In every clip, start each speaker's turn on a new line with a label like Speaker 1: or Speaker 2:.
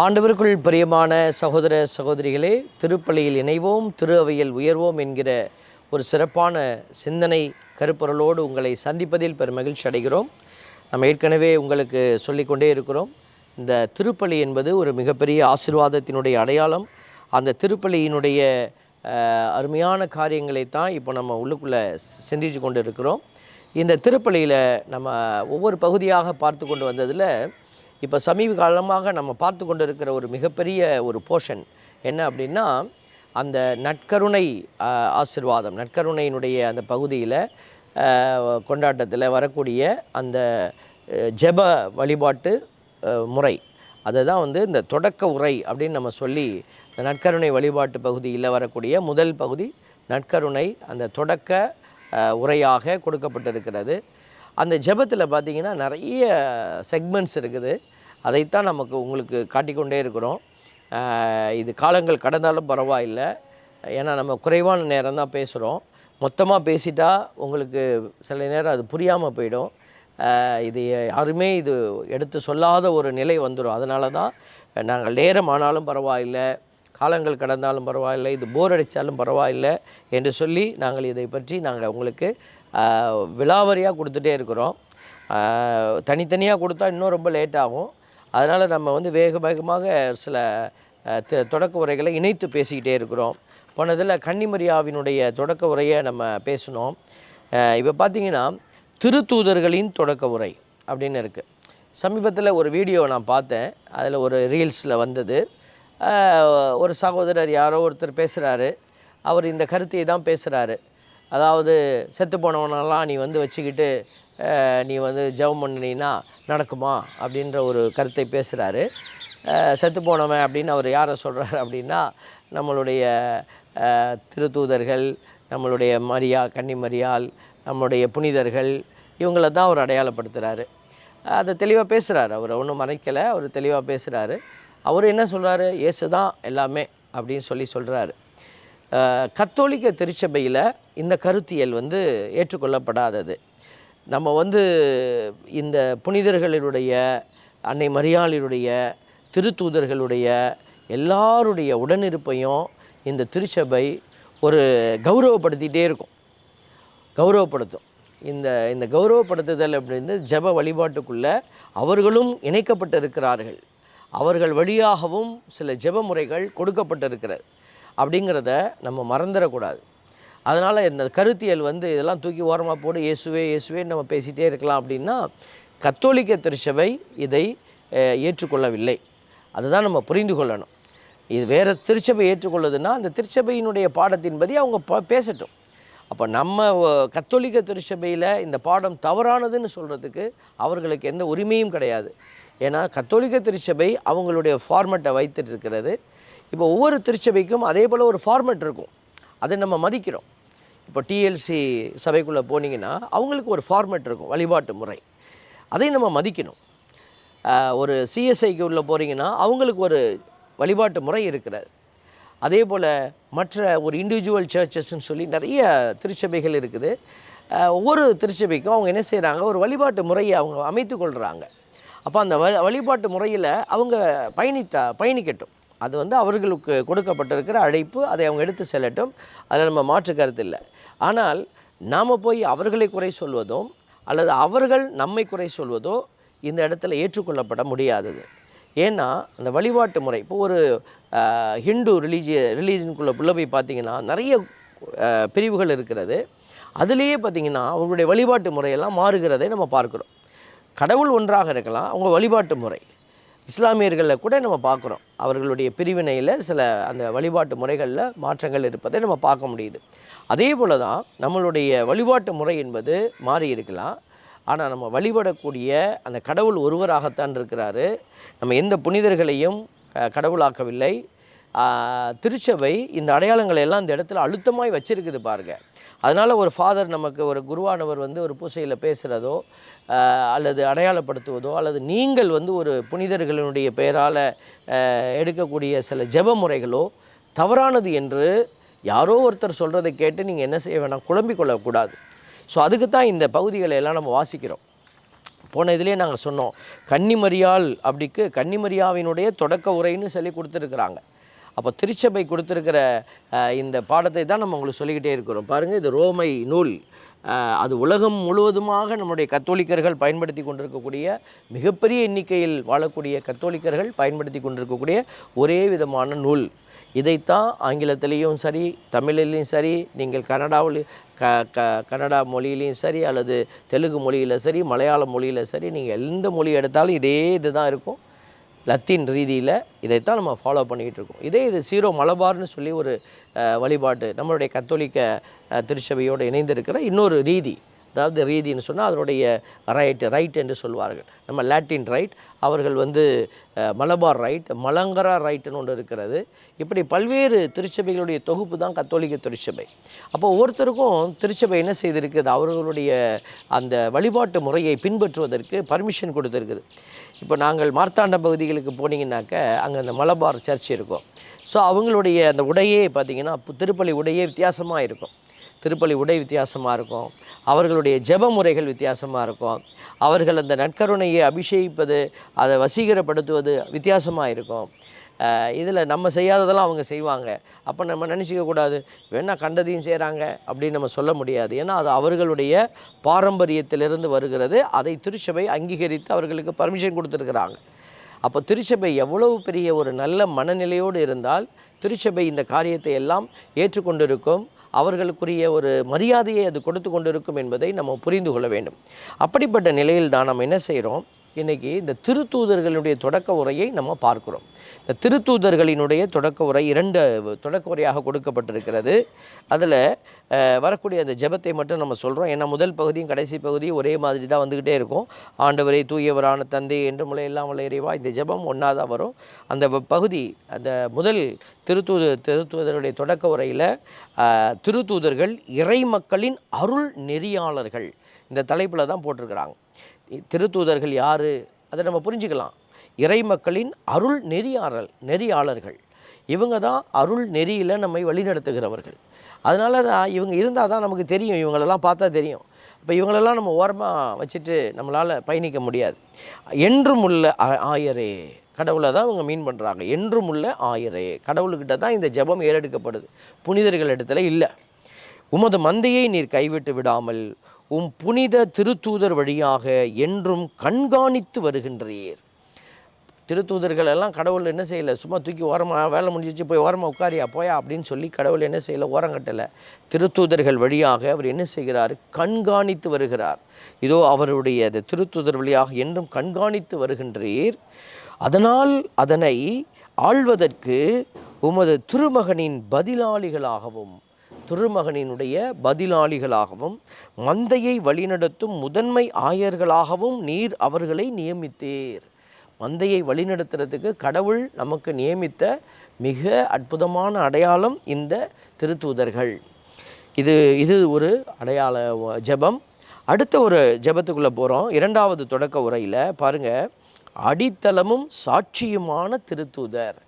Speaker 1: ஆண்டவருக்குள் பிரியமான சகோதர சகோதரிகளே திருப்பள்ளியில் இணைவோம் திரு அவையில் உயர்வோம் என்கிற ஒரு சிறப்பான சிந்தனை கருப்பொருளோடு உங்களை சந்திப்பதில் பெரும் மகிழ்ச்சி அடைகிறோம். நம்ம ஏற்கனவே உங்களுக்கு சொல்லிக்கொண்டே இருக்கிறோம் இந்த திருப்பலி என்பது ஒரு மிகப்பெரிய ஆசிர்வாதத்தினுடைய அடையாளம். அந்த திருப்பலியினுடைய அருமையான காரியங்களை தான் இப்போ நம்ம உள்ளுக்குள்ளே சிந்திச்சு கொண்டு இருக்கிறோம். இந்த திருப்பலியில் நம்ம ஒவ்வொரு பகுதியாக பார்த்து கொண்டு வந்ததில் இப்போ சமீப காலமாக நம்ம பார்த்து கொண்டு இருக்கிற ஒரு மிகப்பெரிய ஒரு போர்ஷன் என்ன அப்படின்னா அந்த நற்கருணை ஆசிர்வாதம் ஆசீர்வாதம் நற்கருணையினுடைய அந்த பகுதியில் கொண்டாட்டத்தில் வரக்கூடிய அந்த ஜெப வழிபாட்டு முறை. அதை தான் வந்து இந்த தொடக்க உரை அப்படின்னு நம்ம சொல்லி இந்த நற்கருணை வழிபாட்டு பகுதியில் வரக்கூடிய முதல் பகுதி நற்கருணை அந்த தொடக்க உரையாக கொடுக்கப்பட்டிருக்கிறது. அந்த ஜெபத்தில் பார்த்தீங்கன்னா நிறைய செக்மெண்ட்ஸ் இருக்குது. அதைத்தான் நமக்கு உங்களுக்கு காட்டிக்கொண்டே இருக்கிறோம். இது காலங்கள் கடந்தாலும் பரவாயில்லை. ஏன்னா நம்ம குறைவான நேரம் தான் பேசுகிறோம் மொத்தமாக பேசிட்டா உங்களுக்கு சில நேரம் அது புரியாமல் போயிடும். இது யாருமே இது எடுத்து சொல்லாத ஒரு நிலை வந்துடும் அதனால தான் நாங்கள் நேரம் ஆனாலும் பரவாயில்லை காலங்கள் கடந்தாலும் பரவாயில்லை இது போர் அடித்தாலும் பரவாயில்லை என்று சொல்லி நாங்கள் இதை பற்றி நாங்கள் உங்களுக்கு விலாவரியாக கொடுத்துட்டே இருக்கிறோம். தனித்தனியாக கொடுத்தா இன்னும் ரொம்ப லேட் ஆகும். அதனால் நம்ம வந்து வேக வேகமாக சில தொடக்க உரைகளை இணைத்து பேசிக்கிட்டே இருக்கிறோம். போனதில் கன்னிமரியாவினுடைய தொடக்க உரையை நம்ம பேசினோம். இப்போ பார்த்தீங்கன்னா திருத்தூதர்களின் தொடக்க உரை அப்படின்னு இருக்குது சமீபத்தில் ஒரு வீடியோ நான் பார்த்தேன். அதில் ஒரு ரீல்ஸில் வந்தது. ஒரு சகோதரர் யாரோ ஒருத்தர் பேசுகிறாரு அவர் இந்த கருத்தையை தான் பேசுகிறாரு அதாவது செத்து போனவனெல்லாம் நீ வந்து வச்சுக்கிட்டு நீ வந்து ஜெபம் பண்ணினா நடக்குமா அப்படின்ற ஒரு கருத்தை பேசுகிறாரு செத்து போனவன் அப்படின்னு அவர் யாரை சொல்கிறாரு அப்படின்னா நம்மளுடைய திருத்தூதர்கள் நம்மளுடைய மரியா கன்னிமரியால் நம்மளுடைய புனிதர்கள் இவங்கள தான் அவர் அடையாளப்படுத்துகிறாரு அதை தெளிவாக பேசுகிறாரு அவர். ஒன்றும் மறைக்கலை அவர் தெளிவாக பேசுகிறாரு அவர் என்ன சொல்கிறாரு இயேசு தான் எல்லாமே அப்படின்னு சொல்லி சொல்கிறாரு கத்தோலிக்க திருச்சபையில் இந்த கருத்தியல் வந்து ஏற்றுக்கொள்ளப்படாதது. நம்ம வந்து இந்த புனிதர்களுடைய அன்னை மரியாளினுடைய திருத்தூதர்களுடைய எல்லாருடைய உடனிருப்பையும் இந்த திருச்சபை ஒரு கௌரவப்படுத்திகிட்டே இருக்கும். கௌரவப்படுத்தும். இந்த இந்த கௌரவப்படுத்துதல் அப்படின்னு ஜெப வழிபாட்டுக்குள்ளே அவர்களும் இணைக்கப்பட்டிருக்கிறார்கள். அவர்கள் வழியாகவும் சில ஜெப முறைகள் கொடுக்கப்பட்டிருக்கிறது. அப்படிங்கிறத நம்ம மறந்துடக்கூடாது. அதனால் இந்த கருத்தியல் வந்து இதெல்லாம் தூக்கி ஓரமாக போடு இயேசுவே இயேசுவே நம்ம பேசிகிட்டே இருக்கலாம் அப்படின்னா கத்தோலிக்க திருச்சபை இதை ஏற்றுக்கொள்ளவில்லை. அதுதான் நம்ம புரிந்து கொள்ளணும். இது வேறு திருச்சபை ஏற்றுக்கொள்ளுதுன்னா அந்த திருச்சபையினுடைய பாடத்தின்படி அவங்க ப- பேசட்டும். அப்போ நம்ம கத்தோலிக்க திருச்சபையில் இந்த பாடம் தவறானதுன்னு சொல்கிறதுக்கு அவர்களுக்கு எந்த உரிமையும் கிடையாது. ஏன்னா கத்தோலிக்க திருச்சபை அவங்களுடைய ஃபார்மெட்டை வைத்துட்டு இருக்கிறது இப்போ ஒவ்வொரு திருச்சபைக்கும் அதே போல் ஒரு ஃபார்மெட் இருக்கும். அதை நம்ம மதிக்கிறோம். இப்போ டிஎல்சி சபைக்குள்ளே போனீங்கன்னா அவங்களுக்கு ஒரு ஃபார்மேட் இருக்கும் வழிபாட்டு முறை. அதை நம்ம மதிக்கணும். ஒரு சிஎஸ்ஐக்கு உள்ளே போகிறீங்கன்னா அவங்களுக்கு ஒரு வழிபாட்டு முறை இருக்கிறது. அதே போல் மற்ற ஒரு இண்டிவிஜுவல் சர்ச்சஸ்ன்னு சொல்லி நிறைய திருச்சபைகள் இருக்குது. ஒவ்வொரு திருச்சபைக்கும் அவங்க என்ன செய்கிறாங்க ஒரு வழிபாட்டு முறையை அவங்க அமைத்து கொள்கிறாங்க அப்போ அந்த வ வழிபாட்டு முறையில் அவங்க பயணித்தா பயணிக்கட்டும். அது வந்து அவர்களுக்கு கொடுக்கப்பட்டிருக்கிற அழைப்பு அதை அவங்க எடுத்து செல்லட்டும். அதில் நம்ம மாற்று கருத்து இல்லை. ஆனால் நாம் போய் அவர்களை குறை சொல்வதோ அல்லது அவர்கள் நம்மை குறை சொல்வதோ இந்த இடத்துல ஏற்றுக்கொள்ளப்பட முடியாதது. ஏன்னா அந்த வழிபாட்டு முறை இப்போ ஒரு ஹிந்து ரிலீஜிய ரிலீஜனுக்குள்ளே உள்ள போய் பார்த்தீங்கன்னா நிறைய பிரிவுகள் இருக்கிறது. அதுலேயே பார்த்தீங்கன்னா அவங்களுடைய வழிபாட்டு முறையெல்லாம் மாறுகிறதை நம்ம பார்க்குறோம். கடவுள் ஒன்றாக இருக்கலாம் அவங்க வழிபாட்டு முறை. இஸ்லாமியர்களில் கூட நம்ம பார்க்குறோம். அவர்களுடைய பிரிவினையில் சில அந்த வழிபாட்டு முறைகளில் மாற்றங்கள் இருப்பதை நம்ம பார்க்க முடியுது. அதே போல தான் நம்மளுடைய வழிபாட்டு முறை என்பது மாறி இருக்கலாம். ஆனால் நம்ம வழிபடக்கூடிய அந்த கடவுள் ஒருவராகத்தான் இருக்கிறாரு. நம்ம எந்த புனிதர்களையும் கடவுளாக்கவில்லை. திருச்சபை இந்த அடையாளங்களை எல்லாம் இந்த இடத்துல அழுத்தமாய் வச்சிருக்குது பாருங்கள் அதனால் ஒரு ஃபாதர் நமக்கு ஒரு குருவானவர் வந்து ஒரு பூசையில் பேசுகிறதோ அல்லது அடையாளப்படுத்துவதோ அல்லது நீங்கள் வந்து ஒரு புனிதர்களினுடைய பெயரால் எடுக்கக்கூடிய சில ஜெப முறைகளோ தவறானது என்று யாரோ ஒருத்தர் சொல்கிறதை கேட்டு நீங்கள் என்ன செய்ய வேணாம் குழம்பிக் கொள்ளக்கூடாது. ஸோ அதுக்கு தான் இந்த பகுதிகளை எல்லாம் நம்ம வாசிக்கிறோம். போன இதிலே நாங்கள் சொன்னோம் கன்னிமரியாள் அப்படிக்கு கன்னிமரியாவினுடைய தொடக்க உரைன்னு சொல்லி கொடுத்துருக்குறாங்க. அப்போ திருச்சபை கொடுத்துருக்கிற இந்த பாடத்தை தான் நம்ம உங்களுக்கு சொல்லிக்கிட்டே இருக்கிறோம். பாருங்கள் இது ரோமை நூல். அது உலகம் முழுவதுமாக நம்முடைய கத்தோலிக்கர்கள் பயன்படுத்தி கொண்டிருக்கக்கூடிய மிகப்பெரிய எண்ணிக்கையில் வாழக்கூடிய கத்தோலிக்கர்கள் பயன்படுத்தி கொண்டிருக்கக்கூடிய ஒரே விதமான நூல். இதைத்தான் ஆங்கிலத்திலையும் சரி தமிழிலையும் சரி நீங்கள் கனடாவில் க க கன்னடா மொழியிலையும் சரி அல்லது தெலுங்கு மொழியில் சரி மலையாள மொழியில் சரி நீங்கள் எந்த மொழி எடுத்தாலும் இதே இது தான் இருக்கும். லத்தீன் ரீதியில் இதைத்தான் நம்ம ஃபாலோ பண்ணிக்கிட்டு இருக்கோம். இதே இது சீரோ மலபார்னு சொல்லி ஒரு வழிபாட்டு நம்மளுடைய கத்தோலிக்க திருச்சபையோடு இணைந்திருக்கிற இன்னொரு ரீதி. அதாவது ரீதின்னு சொன்னால் அதனுடைய ரைட் ரைட் என்று சொல்வார்கள். நம்ம லாட்டின் ரைட் அவர்கள் வந்து மலபார் ரைட் மலங்கரா ரைட்டுன்னு ஒன்று இருக்கிறது. இப்படி பல்வேறு திருச்சபைகளுடைய தொகுப்பு தான் கத்தோலிக்க திருச்சபை. அப்போ ஒவ்வொருத்தருக்கும் திருச்சபை என்ன செய்திருக்குது? அவர்களுடைய அந்த வழிபாட்டு முறையை பின்பற்றுவதற்கு பர்மிஷன் கொடுத்துருக்குது. இப்போ நாங்கள் மார்த்தாண்ட பகுதிகளுக்கு போனீங்கன்னாக்க அங்கே அந்த மலபார் சர்ச் இருக்கும். ஸோ அவங்களுடைய அந்த உடையே பார்த்திங்கன்னா திருப்பலி உடையே வித்தியாசமாக இருக்கும். திருப்பலி உடை வித்தியாசமாக இருக்கும். அவர்களுடைய ஜெப முறைகள் வித்தியாசமாக இருக்கும். அவர்கள் அந்த நற்கருணையை அபிஷேகிப்பது அதை வசீகரப்படுத்துவது வித்தியாசமாக இருக்கும். இதில் நம்ம செய்யாததெல்லாம் அவங்க செய்வாங்க. அப்போ நம்ம நினச்சிக்கக்கூடாது வேணா கண்டதையும் செய்கிறாங்க அப்படின்னு நம்ம சொல்ல முடியாது. ஏன்னா அது அவர்களுடைய பாரம்பரியத்திலிருந்து வருகிறது. அதை திருச்சபை அங்கீகரித்து அவர்களுக்கு பர்மிஷன் கொடுத்துருக்குறாங்க. அப்போ திருச்சபை எவ்வளவு பெரிய ஒரு நல்ல மனநிலையோடு இருந்தால் திருச்சபை இந்த காரியத்தை எல்லாம் ஏற்றுக்கொண்டிருக்கும். அவர்களுக்குரிய ஒரு மரியாதையை அது கொடுத்து கொண்டிருக்கும் என்பதை நம்ம புரிந்து கொள்ள வேண்டும். அப்படிப்பட்ட நிலையில் தான் நம்ம என்ன செய்கிறோம் இன்றைக்கி இந்த திருத்தூதர்களுடைய தொடக்க உரையை நம்ம பார்க்கிறோம். இந்த திருத்தூதர்களினுடைய தொடக்க உரை இரண்டு தொடக்க உரையாக கொடுக்கப்பட்டிருக்கிறது. அதில் வரக்கூடிய அந்த ஜெபத்தை மட்டும் நம்ம சொல்கிறோம் ஏன்னா முதல் பகுதியும் கடைசி பகுதியும் ஒரே மாதிரி தான் வந்துக்கிட்டே இருக்கும். ஆண்டவரை தூயவரான தந்தை என்று முளை எல்லாம் இறைவா இந்த ஜெபம் ஒன்றா தான் வரும். அந்த வ- பகுதி அந்த முதல் திருத்தூது திருத்தூதருடைய தொடக்க உரையில் திருத்தூதர்கள் இறை மக்களின் அருள் நெறியாளர்கள். இந்த தலைப்பில் தான் போட்டிருக்கிறாங்க. திருத்தூதர்கள் யார்? அதை நம்ம புரிஞ்சுக்கலாம். இறை மக்களின் அருள் நெறியாளர் நெறியாளர்கள். இவங்க தான் அருள் நெறியில் நம்மை வழிநடத்துகிறவர்கள். அதனால தான் இவங்க இருந்தால் தான் நமக்கு தெரியும். இவங்களெல்லாம் பார்த்தா தெரியும். இப்போ இவங்களெல்லாம் நம்ம ஓரமாக வச்சுட்டு நம்மளால் பயணிக்க முடியாது. என்றும் உள்ள ஆயரே. கடவுளை தான் இவங்க மீன் பண்ணுறாங்க என்றும் உள்ள ஆயரே. கடவுள்கிட்ட தான் இந்த ஜெபம் ஏறெடுக்கப்படுது. புனிதர்கள் இடத்துல இல்லை. உமது மந்தையை நீர் கைவிட்டு விடாமல் உம் புனித திருத்தூதர் வழியாக என்றும் கண்காணித்து வருகின்றீர். திருத்தூதர்கள் எல்லாம் கடவுள் என்ன செய்யலை? சும்மா தூக்கி ஓரமாக வேலை முடிஞ்சிச்சு போய் ஓரமாக உட்காரியா போயா அப்படின்னு சொல்லி கடவுள் என்ன செய்யலை? ஓரங்கட்டலை திருத்தூதர்கள் வழியாக அவர் என்ன செய்கிறார்? கண்காணித்து வருகிறார். இதோ அவருடைய திருத்தூதர் வழியாக என்றும் கண்காணித்து வருகின்றீர். அதனால் அதனை ஆள்வதற்கு உமது திருமகனின் பதிலாளிகளாகவும் திருமகனினுடைய பதிலாளிகளாகவும் மந்தையை வழிநடத்தும் முதன்மை ஆயர்களாகவும் நீர் அவர்களை நியமித்தீர். மந்தையை வழிநடத்துறதுக்கு கடவுள் நமக்கு நியமித்த மிக அற்புதமான அடையாளம் இந்த திருத்தூதர்கள். இது இது ஒரு அடையாள ஜபம். ஜெபம் அடுத்த ஒரு ஜெபத்துக்குள்ளே போகிறோம் இரண்டாவது தொடக்க உரையில் பாருங்கள் அடித்தளமும் சாட்சியுமான திருத்தூதர்.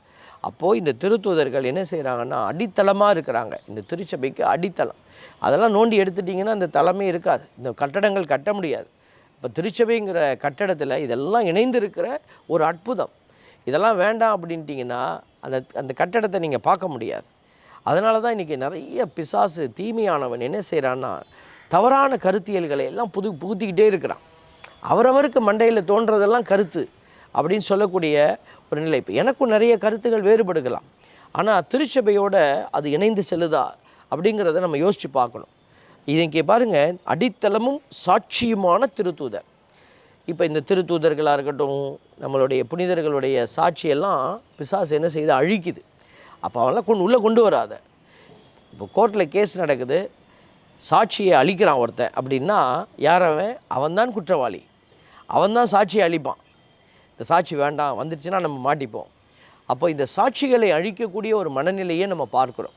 Speaker 1: அப்போது இந்த திருத்தூதர்கள் என்ன செய்கிறாங்கன்னா அடித்தளமாக இருக்கிறாங்க. இந்த திருச்சபைக்கு அடித்தளம். அதெல்லாம் நோண்டி எடுத்துட்டிங்கன்னா அந்த தலைமை இருக்காது. இந்த கட்டடங்கள் கட்ட முடியாது. இப்போ திருச்சபைங்கிற கட்டடத்தில் இதெல்லாம் இணைந்திருக்கிற ஒரு அற்புதம். இதெல்லாம் வேண்டாம் அப்படின்ட்டிங்கன்னா அந்த அந்த கட்டடத்தை நீங்கள் பார்க்க முடியாது. அதனால தான் இன்றைக்கி நிறைய பிசாசு தீமையானவன் என்ன செய்கிறான்னா தவறான கருத்தியல்களை எல்லாம் புது புகுத்திக்கிட்டே இருக்கிறான். அவரவருக்கு மண்டையில் தோன்றதெல்லாம் கருத்து. அப்படின்னு சொல்லக்கூடிய ஒரு நிலை. இப்போ எனக்கும் நிறைய கருத்துகள் வேறுபடுகலாம். ஆனால் திருச்சபையோட அது இணைந்து செல்லுதா அப்படிங்கிறத நம்ம யோசித்து பார்க்கணும். இன்றைக்கி பாருங்க அடித்தளமும் சாட்சியுமான திருத்தூதர். இப்போ இந்த திருத்தூதர்களாக இருக்கட்டும் நம்மளுடைய புனிதர்களுடைய சாட்சியெல்லாம் பிசாசு என்ன செய்யுது அழிக்குது. அப்போ அவெல்லாம் கொண்டு உள்ளே கொண்டு வராத. இப்போ கோர்ட்டில் கேஸ் நடக்குது. சாட்சியை அழிக்கிறான் ஒருத்தன் அப்படின்னா யார் அவன்? அவன்தான் குற்றவாளி. அவன்தான் சாட்சியை அழிப்பான். இந்த சாட்சி வேண்டாம் வந்துருச்சுன்னா நம்ம மாட்டிப்போம். அப்போ இந்த சாட்சிகளை அழிக்கக்கூடிய ஒரு மனநிலையை நம்ம பார்க்குறோம்.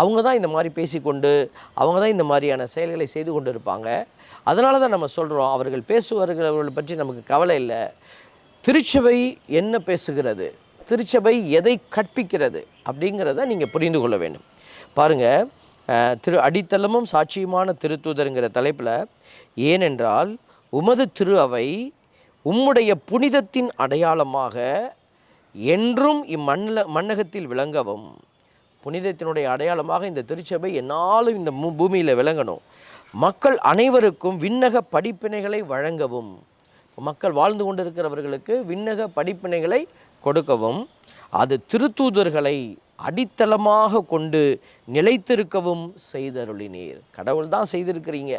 Speaker 1: அவங்க தான் இந்த மாதிரி பேசிக்கொண்டு அவங்க தான் இந்த மாதிரியான செயல்களை செய்து கொண்டு இருப்பாங்க அதனால தான் நம்ம சொல்கிறோம் அவர்கள் பேசுவார்கள் பற்றி நமக்கு கவலை இல்லை. திருச்சபை என்ன பேசுகிறது? திருச்சபை எதை கற்பிக்கிறது? அப்படிங்கிறத நீங்கள் புரிந்து கொள்ள வேண்டும். பாருங்கள் திரு அடித்தளமும் சாட்சியுமான திருத்தூதருங்கிற தலைப்பில் ஏனென்றால் உமது திரு அவை உம்முடைய புனிதத்தின் அடையாளமாக என்றும் இம்மண்ணில் மண்ணகத்தில் விளங்கவும். புனிதத்தினுடைய அடையாளமாக இந்த திருச்சபை என்னாலும் இந்த பூமியில் விளங்கணும். மக்கள் அனைவருக்கும் விண்ணக படிப்பினைகளை வழங்கவும். மக்கள் வாழ்ந்து கொண்டிருக்கிறவர்களுக்கு விண்ணக படிப்பினைகளை கொடுக்கவும். அது திருத்தூதர்களை அடித்தளமாக கொண்டு நிலைத்திருக்கவும் செய்தருளினீர். கடவுள் தான் செய்திருக்கிறீங்க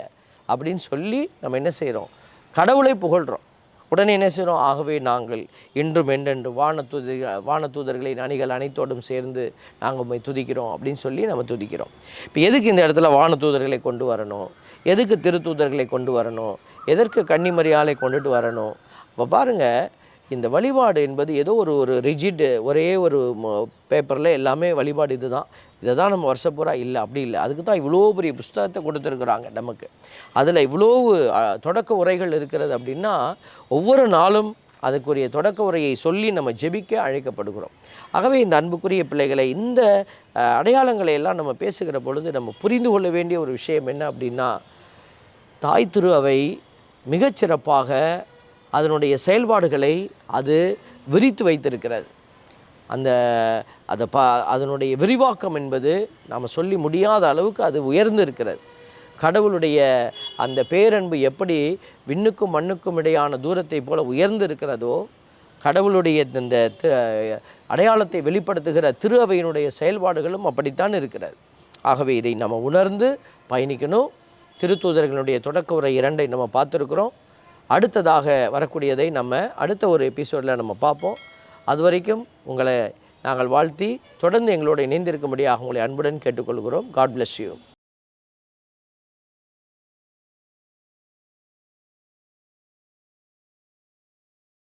Speaker 1: அப்படின்னு சொல்லி நம்ம என்ன செய்கிறோம் கடவுளை புகழ்கிறோம் உடனே என்ன செய்கிறோம் ஆகவே நாங்கள் இன்றும் என்றென்று வானதூதர் வானத்தூதர்களின் அணிகள் அனைத்தோடும் சேர்ந்து நாங்கள் உண்மை துதிக்கிறோம் அப்படின்னு சொல்லி நம்ம துதிக்கிறோம். இப்போ எதுக்கு இந்த இடத்துல வானத்தூதர்களை கொண்டு வரணும்? எதுக்கு திருத்தூதர்களை கொண்டு வரணும்? எதற்கு கன்னிமரியாலை கொண்டுட்டு வரணும்? இப்போ பாருங்கள் இந்த வழிபாடு என்பது ஏதோ ஒரு ஒரு ரிஜிட் ஒரே ஒரு பேப்பரில் எல்லாமே வழிபாடு இதுதான். இதை தான் நம்ம வருஷப்பூரா இல்லை அப்படி இல்லை. அதுக்கு தான் இவ்வளோ பெரிய புஸ்தகத்தை கொடுத்துருக்குறாங்க நமக்கு. அதில் இவ்வளோ தொடக்க உரைகள் இருக்கிறது அப்படின்னா ஒவ்வொரு நாளும் அதுக்குரிய தொடக்க உரையை சொல்லி நம்ம ஜெபிக்க அழைக்கப்படுகிறோம். ஆகவே இந்த அன்புக்குரிய பிள்ளைகளை இந்த அடையாளங்களை எல்லாம் நம்ம பேசுகிற பொழுது நம்ம புரிந்து கொள்ள வேண்டிய ஒரு விஷயம் என்ன அப்படின்னா தாய் திரு அவை மிகச்சிறப்பாக அதனுடைய செயல்பாடுகளை அது விரித்து வைத்திருக்கிறது. அந்த அதை பா அதனுடைய விரிவாக்கம் என்பது நாம் சொல்லி முடியாத அளவுக்கு அது உயர்ந்து இருக்கிறது கடவுளுடைய அந்த பேரன்பு எப்படி விண்ணுக்கும் மண்ணுக்கும் இடையான தூரத்தை போல உயர்ந்து இருக்கிறதோ கடவுளுடைய இந்த அடையாளத்தை வெளிப்படுத்துகிற திரு அவையினுடைய செயல்பாடுகளும் அப்படித்தான் இருக்கிறது. ஆகவே இதை நம்ம உணர்ந்து பயணிக்கணும். திருத்தூதர்களுடைய தொடக்க உரை இரண்டை நம்ம பார்த்துருக்குறோம். அடுத்ததாக வரக்கூடியதை நம்ம அடுத்த ஒரு எபிசோடில் நம்ம பார்ப்போம். அது வரைக்கும் உங்களை நாங்கள் வாழ்த்தி தொடர்ந்து எங்களோடு இணைந்திருக்கும்படியாக உங்களை அன்புடன் கேட்டுக்கொள்கிறோம். God bless you